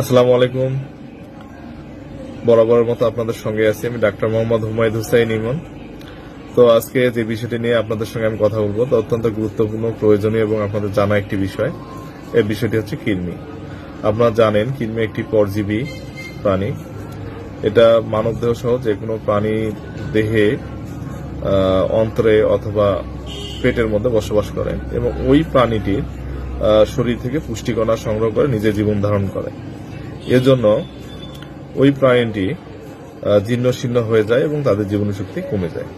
আসসালামু আলাইকুম। বরাবরের মতো আপনাদের সঙ্গে আছি আমি ডাক্তার মোহাম্মদ হুমায়ুদ হুসাইন ইমন। তো আজকে যে বিষয়টি নিয়ে আপনাদের সঙ্গে আমি কথা বলব, তা অত্যন্ত গুরুত্বপূর্ণ, প্রয়োজনীয় এবং আপনাদের জানা একটি বিষয়। এই বিষয়টি হচ্ছে কৃমি আপনারা জানেন কৃমি একটি পরজীবী প্রাণী। এটা মানব দেহ সহ যে কোনো প্রাণী দেহে অন্ত্রে অথবা পেটের মধ্যে বসবাস করে এবং ওই প্রাণীটির শরীর থেকে পুষ্টিকণা সংগ্রহ করে, নিজের জীবন ধারণ করে। এজন্য ওই প্রাণীটি জীর্ণ শীর্ণ হয়ে যায় এবং তাদের জীবন শক্তি কমে যায়।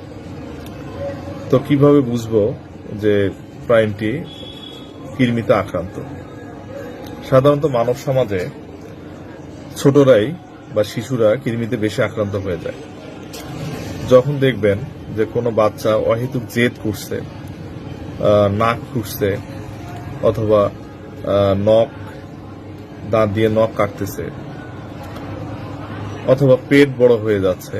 তো কীভাবে বুঝব যে প্রাণীটি কৃমিতে আক্রান্ত? সাধারণত মানব সমাজে ছোটরাই বা শিশুরা কৃমিতে বেশি আক্রান্ত হয়ে যায়। যখন দেখবেন যে কোনো বাচ্চা অহেতুক জেদ করছে নাক খুঁজছে, অথবা নখ দাঁত দিয়ে নখ কাটতেছে, অথবা পেট বড় হয়ে যাচ্ছে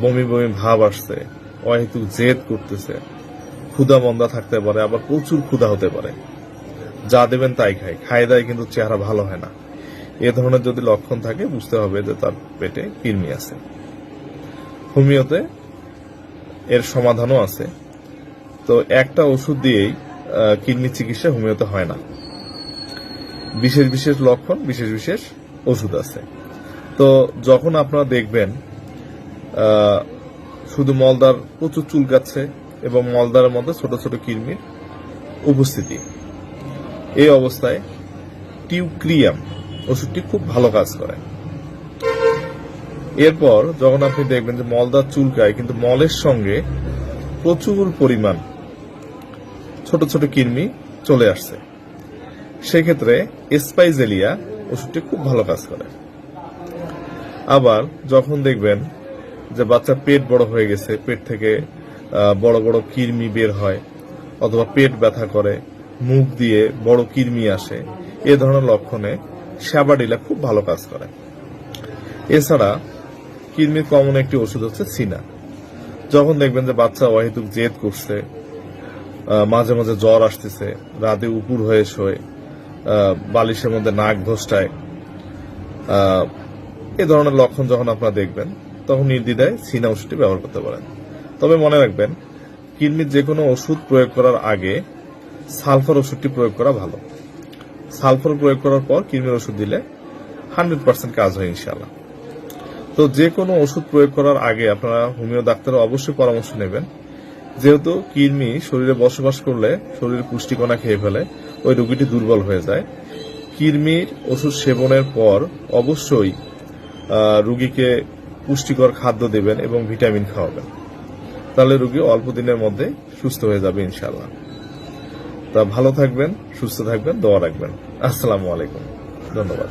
বমি বমি ভাব আসছে, অহেতুক জেদ করতেছে ক্ষুধা মন্দা থাকতে পারে, আবার প্রচুর ক্ষুধা হতে পারে। যা দেবেন তাই খায় খায় দায় কিন্তু চেহারা ভালো হয় না। এ ধরনের যদি লক্ষণ থাকে, বুঝতে হবে যে তার পেটে কৃমি আছে। হোমিওতে এর সমাধানও আছে। তো একটা ওষুধ দিয়েই কিডনি চিকিৎসা হোমিওতে হয় না। বিশেষ বিশেষ লক্ষণ, বিশেষ বিশেষ ওষুধ আছে। তো যখন আপনারা দেখবেন শুধু মলদার প্রচুর চুলকাচ্ছে এবং মলদারের মধ্যে ছোট ছোট কৃমির উপস্থিতি। এই অবস্থায় টিউক্রিয়াম ওষুধটি খুব ভালো কাজ করে। এরপর যখন আপনি দেখবেন যে মলদার চুলকায় কিন্তু মলের সঙ্গে প্রচুর পরিমাণ ছোট ছোট কৃমি চলে আসছে। সেক্ষেত্রে স্পাইজেলিয়া ওষুধটি খুব ভালো কাজ করে। আবার যখন দেখবেন যে বাচ্চা পেট বড় হয়ে গেছে, পেট থেকে বড় বড় কৃমি বের হয়, অথবা পেট ব্যথা করে, মুখ দিয়ে বড় কৃমি আসে, এ ধরনের লক্ষণে শ্যাবাডিলা খুব ভালো কাজ করে। এছাড়া কৃমির কমন একটি ওষুধ হচ্ছে সিনা। যখন দেখবেন যে বাচ্চা অহেতুক জেদ করছে মাঝে মাঝে জ্বর আসতেছে, রাতে উপুর হয়ে শোয় বালিশের মধ্যে নাক ঘোষটায় এ ধরনের লক্ষণ যখন আপনারা দেখবেন, তখন নির্দ্বিধায় সিনা ওষুধটি ব্যবহার করতে পারেন। তবে মনে রাখবেন, কিডনির যে কোনো ওষুধ প্রয়োগ করার আগে সালফার ওষুধটি প্রয়োগ করা ভালো। সালফার প্রয়োগ করার পর কিডনির ওষুধ দিলে হান্ড্রেড পার্সেন্ট কাজ হয় ইনশাল্লাহ তো যে কোনো ওষুধ প্রয়োগ করার আগে আপনারা হোমিও ডাক্তারের অবশ্যই পরামর্শ নেবেন। যেহেতু কিডনি শরীরে বসবাস করলে শরীরে পুষ্টিকণা খেয়ে ফেলে ওই রোগীটি দুর্বল হয়ে যায়। কৃমির ওষুধ সেবনের পর অবশ্যই রুগীকে পুষ্টিকর খাদ্য দেবেন এবং ভিটামিন খাওয়াবেন। তাহলে রুগী অল্প দিনের মধ্যে সুস্থ হয়ে যাবে ইনশাল্লাহ তা ভালো থাকবেন, সুস্থ থাকবেন, দোয়া রাখবেন। আসসালামু আলাইকুম। ধন্যবাদ।